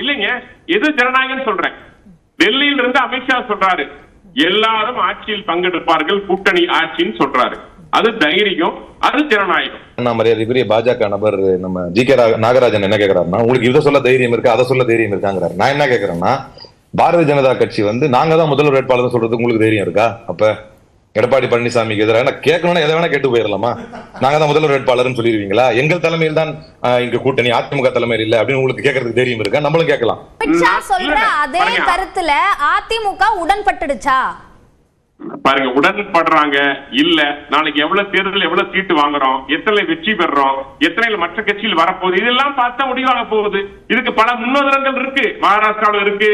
இல்லைங்க எது ஜனநாயகம் சொல்றேன். டெல்லியில இருந்து அமித்ஷா சொல்றாரு. எல்லாரும் ஆட்சியில் பங்கெடுப்பார்கள் கூட்டணி ஆட்சின்னு சொல்றாரு. அது தைரியம் அது ஜனநாயகம். அண்ணா மரியாதைக்குரிய பாஜக நபர் நம்ம ஜி கே நாகராஜன் என்ன கேக்குறாருன்னா உங்களுக்கு இதை சொல்ல தைரியம் இருக்கு அதை சொல்ல தைரியம் இருக்காங்கிறாரு. நான் என்ன கேக்குறேன்னா பாரதிய ஜனதா கட்சி வந்து நாங்க தான் முதல்வர் வேட்பாளர் சொல்றது உங்களுக்கு தைரியம் இருக்கா? அப்ப எடப்பாடி பழனிசாமிக்கு எதிராக. கேட்கணும்னா எதை வேணா கேட்டு போயிடலாமா? நாங்க தான் முதல்வர் வேட்பாளர்னு சொல்லிடுவீங்களா எங்கள் தலைமையில் தான் இங்க கூட்டணி அதிமுக தலைமையில் இல்ல அப்படின்னு உங்களுக்கு கேட்கறதுக்கு தைரியம் இருக்கா? நம்மளும் கேட்கலாம். சொல்ற அதே. கருத்துல அதிமுக உடன்பட்டுடுச்சா? பாருங்க உடன்படுறாங்க. இல்ல நாளைக்கு எவ்வளவு தேர்தல் எவ்வளவு சீட்டு வாங்குறோம் எத்தனை வெற்றி பெறுறோம் எத்தனை மற்ற கட்சியில் வரப்போகுது இதெல்லாம் பார்த்தா முடிவாக போகுது. இதுக்கு பல முன்னுதாரணங்கள் இருக்கு. மகாராஷ்டிராவில் இருக்கு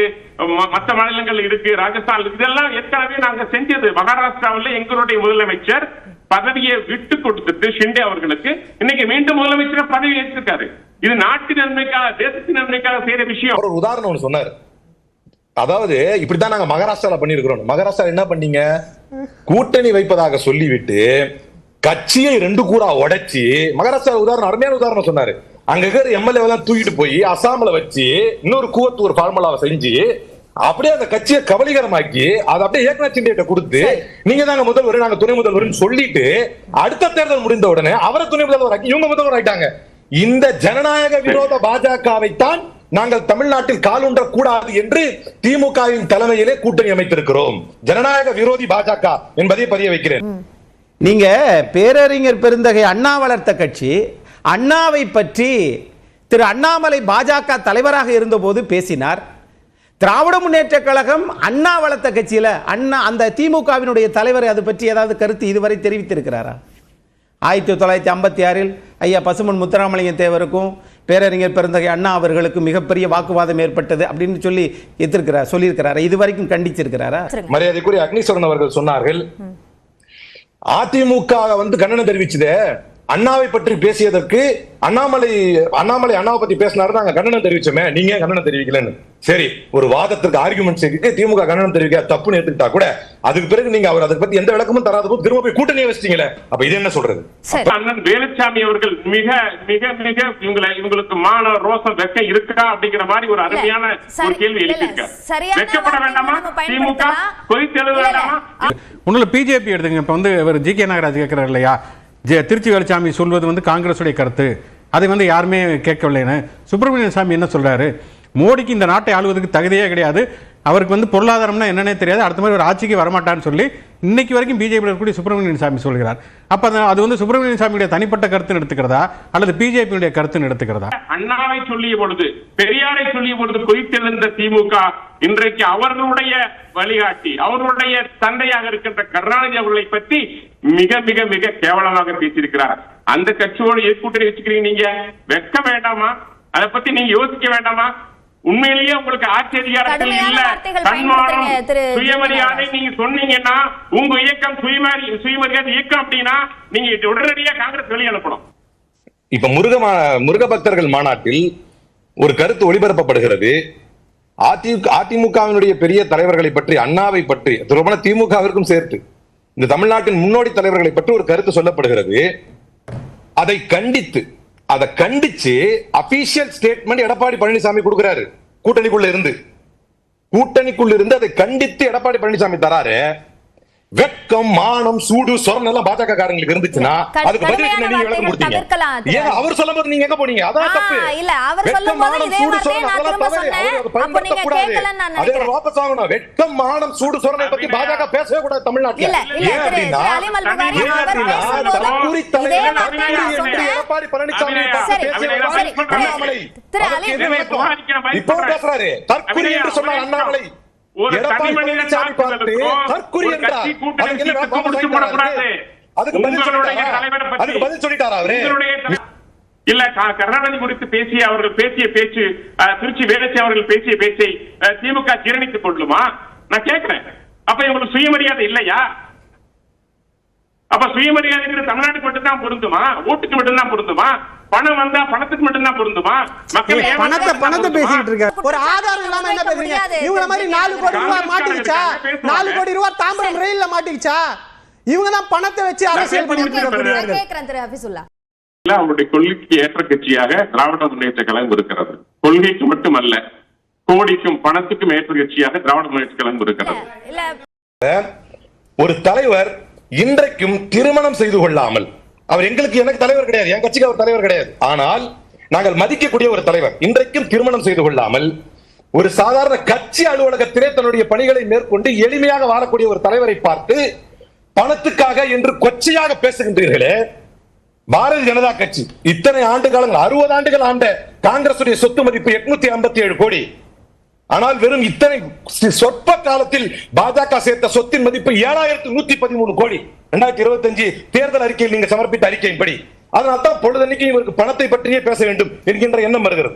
மத்த மற்ற மாநிலங்கள் இருக்கு ராஜஸ்தான் இருக்கு. இதெல்லாம் ஏற்கனவே நாங்க செஞ்சது. மகாராஷ்டிராவில் எங்களுடைய முதலமைச்சர் பதவியை விட்டு கொடுத்துட்டு ஷிண்டே அவர்களுக்கு இன்னைக்கு மீண்டும் முதலமைச்சர் பதவி ஏற்றிருக்காரு. இது நாட்டு நன்மைக்காக தேசத்தின் நன்மைக்காக செய்யற விஷயம். ஒரு உதாரணம் ஒண்ணு சொன்னாரு. அதாவது இப்படித்தான் நாங்க மகாராஷ்டிரால பண்ணிருக்கிறோம் மகாராஷ்டிரா என்ன பண்ணீங்க? கூட்டணி வைப்பதாக சொல்லிவிட்டு கட்சியை ரெண்டு கூறா உடைச்சி மகாராஷ்டிரா உதாரணம் அருமையான உதாரணம் சொன்னாரு. அங்க இருக்கிற எம்எல்ஏ எல்லாம் தூக்கிட்டு போய் அசாம்ல வச்சு இன்னொரு கூவத்தூர் ஃபார்முலாவை செஞ்சு அப்படியே அந்த கட்சியை கபலீகரமாக்கி அதை அப்படியே ஏக்நாத் சிண்டிகிட்ட கொடுத்து நீங்க தாங்க முதல்வர் நாங்க துணை முதல்வர்னு சொல்லிட்டு அடுத்த தேர்தல் முடிந்த உடனே அவரை துணை முதல்வர் ஆக்கி இவங்க முதல்வர் ஆயிட்டாங்க. இந்த ஜனநாயக விரோத பாஜகவைத்தான் நாங்கள் தமிழ்நாட்டில் காலுன்ற கூடாது என்று திமுகவின் தலைமையிலே கூட்டணி அமைத்திருக்கிறோம். ஜனநாயக விரோதி பாஜக என்பதை பதிய வைக்கிறேன். நீங்க பேரறிஞர் பெருந்தகை அண்ணா வளர்த்த கட்சி அண்ணாவை பற்றி திரு அண்ணாமலை பாஜக தலைவராக இருந்தபோது பேசினார். திராவிட முன்னேற்ற கழகம் அண்ணா வளர்த்த கட்சியில அண்ணா அந்த திமுகவினுடைய தலைவர் அது பற்றி ஏதாவது கருத்து இதுவரை தெரிவித்திருக்கிறாரா? ஆயிரத்தி தொள்ளாயிரத்தி ஐம்பத்தி ஆறில் ஐயா பசுமன் முத்துராமலிங்க தேவருக்கும் பேரறிஞர் பெருந்தகை அண்ணா அவர்களுக்கு மிகப்பெரிய வாக்குவாதம் ஏற்பட்டது அப்படின்னு சொல்லி எத்திருக்கிறார் சொல்லியிருக்கிறாரா? இது வரைக்கும் கண்டிச்சிருக்கிறாரா? மரியாதைக்குரிய அக்னீஸ்வரன் அவர்கள் சொன்னார்கள் அதிமுக வந்து கண்டனம் தெரிவிச்சதே அண்ணாவை பற்றி பேசியதற்கு அண்ணாமலை அண்ணாமலை அண்ணாவை பத்தி பேசினாரு நாங்க கண்டனம் தெரிவிச்சோமே. நீங்க கண்டனம் தெரிவிக்கலன்னு? சரி ஒரு வாதத்திற்கு ஆர்குமெண்ட்ஸ் இருக்கு திமுக கண்டனம் தெரிவிக்க தப்புன்னு எடுத்துக்கிட்டா கூட அதுக்கு பிறகு நீங்க அவர் அதை பத்தி எந்த விளக்கமும் தராத போது திரும்ப போய் கூட்டணியை வச்சிட்டீங்களே. அப்ப இது என்ன சொல்றது? அண்ணன் வேலுச்சாமி அவர்கள் மிக மிக மிக இவங்களை இவங்களுக்கு மான ரோசம் வெக்கம் இருக்கா அப்படிங்கிற மாதிரி ஒரு அருமையான ஒரு கேள்வி எழுப்பியிருக்கார். வெக்கப்பட வேண்டாமா? திமுக பயன்படுத்தலாம். கொதித்தெழு இல்ல, இல்ல. வேண்டாமா? ஒன்றும் பிஜேபி எடுத்துங்க இப்போ வந்து இவர் ஜி கே நாகராஜ் கேட்குறாரு இல்லையா? திருச்சி வேலுசாமி சொல்வது வந்து காங்கிரஸுடைய கருத்து. அதை வந்து யாருமே கேட்கவில்லைன்னு சுப்பிரமணியன் சாமி என்ன சொல்றாரு? மோடிக்கு இந்த நாட்டை ஆளுவதற்கு தகுதியே கிடையாது. அவருக்கு வந்து பொருளாதாரம்னா என்னன்னே தெரியாது. அடுத்த மாதிரி ஒரு ஆட்சிக்கு வரமாட்டான்னு சொல்லி இன்னைக்கு வரைக்கும் பிஜேபியில் இருக்கக்கூடிய சுப்பிரமணியன் சாமி சொல்கிறார். அப்போ அது வந்து சுப்பிரமணியன் சாமியுடைய தனிப்பட்ட கருத்துன்னு எடுத்துக்கிறதா? அல்லது பிஜேபியுடைய கருத்துன்னு எடுத்துக்கிறதா? அண்ணாவை சொல்லிய பொழுது பெரியாரை சொல்லிய பொழுது கொதித்தெழுந்த திமுக இன்றைக்கு அவர்களுடைய வழிகாட்டி அவர்களுடைய தந்தையாக இருக்கின்ற கருணாநிதி அவர்களை பற்றி மிக மிக மிக கேவலமாக பேசியிருக்கிறார். அந்த கட்சியோடு எது வச்சுக்கிறீங்க நீங்க. வெட்க வேண்டாமா? அதை பத்தி நீங்க யோசிக்க வேண்டாமா? உண்மையிலேயே உங்களுக்கு கடுமையான இல்ல. தன்மானம் சுயமரியாதை. நீங்க சொன்னீங்கன்னா உங்க இயக்கம் சுயமரி சுயமரியாதை இயக்கம் அப்படின்னா நீங்க உடனடியா காங்கிரஸ் வெளியே அனுப்பணும். இப்ப முருக முருக பக்தர்கள் மாநாட்டில் ஒரு கருத்து ஒளிபரப்பப்படுகிறது. அதிமுக அதிமுகவினுடைய பெரிய தலைவர்களை பற்றி அண்ணாவை பற்றி துருவன திமுகவிற்கும் சேர்த்து இந்த தமிழ்நாட்டின் முன்னோடி தலைவர்களை பற்றி ஒரு கருத்து சொல்லப்படுகிறது. அதை கண்டித்து அதை கண்டிச்சு அபிஷியல் ஸ்டேட்மெண்ட் எடப்பாடி பழனிசாமி கொடுக்கிறாரு. கூட்டணிக்குள்ள இருந்து. கூட்டணிக்குள்ள இருந்து அதை கண்டித்து எடப்பாடி பழனிசாமி தராரு. வெட்கம் மானம் சூடு சொரணம் எல்லாம் பாஜக காரங்களுக்கு இருந்துச்சுன்னா அதுக்கு பதில் என்ன நீங்க விளக்கம் கொடுத்தீங்க. ஏன் அவர் சொல்லும்போது நீங்க எங்க போனீங்க அதான் தப்பு இல்ல, அவர் சொல்லும்போது சூடு, சொரணம் அதெல்லாம் தவறு. அப்ப நீங்க. கேட்கலன்னு நான் அதை. வாபஸ் வாங்கணும் வெட்கம் மானம் சூடு சொரணை பத்தி பாஜக பேசவே கூடாது தமிழ்நாட்டுல ஏன் அப்படின்னா இதே தலைவர் சொன்னேன். எடப்பாடி பழனிசாமி பேசிய அண்ணாமலை இப்போ. பேசுறாரு தற்குறி என்று சொன்னார் அண்ணாமலை ஒரு தனி தாக்குதலுக்கும் கட்சி கூட்டணி முடிச்சு போடக்கூடாது. அதுக்கு உங்களுடைய தலைவரை பதில் சொல்லிட்டாரா அவரு? இல்ல கருணாநிதி குறித்து பேசிய அவர்கள் பேசிய பேச்சு திருச்சி வேலுச்சி அவர்கள் பேசிய பேச்சை திமுக ஜீரணித்துக் கொள்ளுமா நான் கேட்கிறேன். அப்ப இவங்களுக்கு சுயமரியாதை இல்லையா? அப்ப சுயமரியாதைங்கிறது தமிழ்நாட்டுக்கு மட்டும்தான் பொருந்துமா? ஓட்டுக்கு மட்டும்தான் பொருந்துமா? பணம் வந்தா பணத்துக்கு மட்டும்தான் பொருந்துமா? மக்கள் பணத்தை பணத்தை? பேசிட்டு இருக்க ஒரு ஆதாரம் இல்லாம என்ன பேசுறீங்க. இவங்கள மாதிரி நாலு கோடி ரூபாய் மாட்டிக்கிச்சா? நாலு கோடி ரூபாய் தாம்பரம் ரயில்ல மாட்டிக்கிச்சா? இவங்க தான் பணத்தை வச்சு அரசியல் பண்ணிட்டு அவருடைய கொள்கைக்கு ஏற்ற கட்சியாக திராவிட முன்னேற்ற கழகம் இருக்கிறது. கொள்கைக்கு மட்டுமல்ல கோடிக்கும் பணத்துக்கும் ஏற்ற கட்சியாக திராவிட முன்னேற்ற கழகம் இருக்கிறது. இல்ல. ஒரு தலைவர் இன்றைக்கும் திருமணம் செய்து கொள்ளாமல் அவர் எங்களுக்கு எனக்கு தலைவர் கிடையாது. என் கட்சிக்கு அவர் தலைவர் கிடையாது. ஆனால் நாங்கள் மதிக்கக்கூடிய ஒரு தலைவர். இன்றைக்கும் திருமணம் செய்து கொள்ளாமல் ஒரு சாதாரண கட்சி அலுவலகத்திலே தன்னுடைய பணிகளை மேற்கொண்டு எளிமையாக வாழக்கூடிய ஒரு தலைவரை பார்த்து பணத்துக்காக என்று கொச்சையாக பேசுகின்றீர்களே. பாரதிய ஜனதா கட்சி இத்தனை ஆண்டு காலங்கள் அறுபது ஆண்டுகள் ஆண்ட காங்கிரசுடைய சொத்து மதிப்பு எட்நூத்தி ஐம்பத்தி ஏழு கோடி. ஆனால் வெறும் இத்தனை சொற்ப காலத்தில் பாஜக சேர்த்த சொத்தின் மதிப்பு ஏழாயிரத்து நூத்தி பதிமூணு கோடி. இரண்டாயிரத்தி இருபத்தஞ்சு தேர்தல் அறிக்கையில் நீங்க சமர்ப்பித்த அறிக்கையின்படி. அதனால்தான் பொழுதன்னைக்கு இவருக்கு பணத்தை பற்றியே பேச வேண்டும் என்கின்ற எண்ணம் வருகிறது.